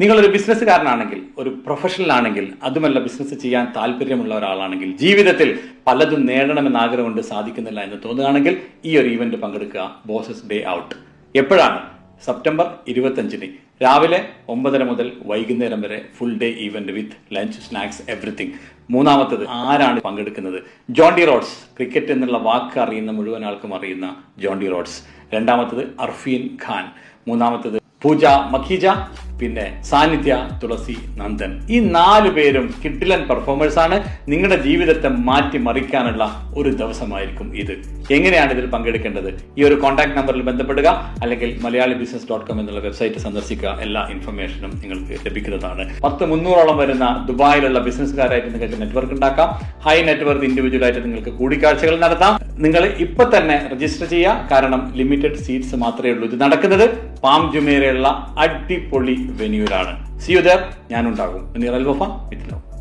നിങ്ങളൊരു ബിസിനസ്സുകാരനാണെങ്കിൽ ഒരു പ്രൊഫഷണൽ ആണെങ്കിൽ അതുമല്ല ബിസിനസ് ചെയ്യാൻ താല്പര്യമുള്ള ഒരാളാണെങ്കിൽ ജീവിതത്തിൽ പലതും നേടണമെന്ന് ആഗ്രഹമുണ്ട് സാധിക്കുന്നില്ല എന്ന് തോന്നുകയാണെങ്കിൽ ഈ ഒരു ഈവന്റ് പങ്കെടുക്കുക ബോസസ് ഡേ ഔട്ട്. എപ്പോഴാണ്? സെപ്റ്റംബർ ഇരുപത്തഞ്ചിന്. രാവിലെ ഒമ്പതര മുതൽ വൈകുന്നേരം വരെ full day event with lunch snacks everything മൂന്നാമത്തത് ആരാണ് പങ്കെടുക്കുന്നത്? Jonty roads. ക്രിക്കറ്റ് എന്നുള്ള വാക്ക് അറിയുന്ന മുഴുവൻ ആൾക്കും അറിയുന്ന ജോണ്ടി റോഡ്സ്. രണ്ടാമത്തത് അർഫീൻ ഖാൻ. മൂന്നാമത്തത് പൂജ മഖീജ. പിന്നെ സാന്നിധ്യ തുളസി നന്ദൻ. ഈ നാല് പേരും കിഡിലൻ പെർഫോമേഴ്സ് ആണ്. നിങ്ങളുടെ ജീവിതത്തെ മാറ്റി മറിക്കാനുള്ള ഒരു ദിവസമായിരിക്കും ഇത്. എങ്ങനെയാണ് ഇതിൽ പങ്കെടുക്കേണ്ടത്? ഈ ഒരു കോൺടാക്ട് നമ്പറിൽ ബന്ധപ്പെടുക അല്ലെങ്കിൽ മലയാളി ബിസിനസ് ഡോട്ട് കോം എന്നുള്ള വെബ്സൈറ്റ് സന്ദർശിക്കുക. എല്ലാ ഇൻഫർമേഷനും നിങ്ങൾക്ക് ലഭിക്കുന്നതാണ്. പത്ത് മുന്നൂറോളം വരുന്ന ദുബായിലുള്ള ബിസിനസ്സുകാരായിട്ട് നിങ്ങൾക്ക് നെറ്റ്വർക്ക് ഉണ്ടാക്കാം. ഹൈ നെറ്റ്വർക്ക് ഇൻഡിവിജ്വൽ ആയിട്ട് നിങ്ങൾക്ക് കൂടിക്കാഴ്ചകൾ നടത്താം. നിങ്ങൾ ഇപ്പൊ തന്നെ രജിസ്റ്റർ ചെയ്യുക. കാരണം ലിമിറ്റഡ് സീറ്റ്സ് മാത്രമേ ഉള്ളൂ ഇത് നടക്കുന്നത്. പാം ജുമേരയുള്ള അടിപൊളി വെന്യൂലാണ് see you there ഞാനുണ്ടാകും. Al Wafa with love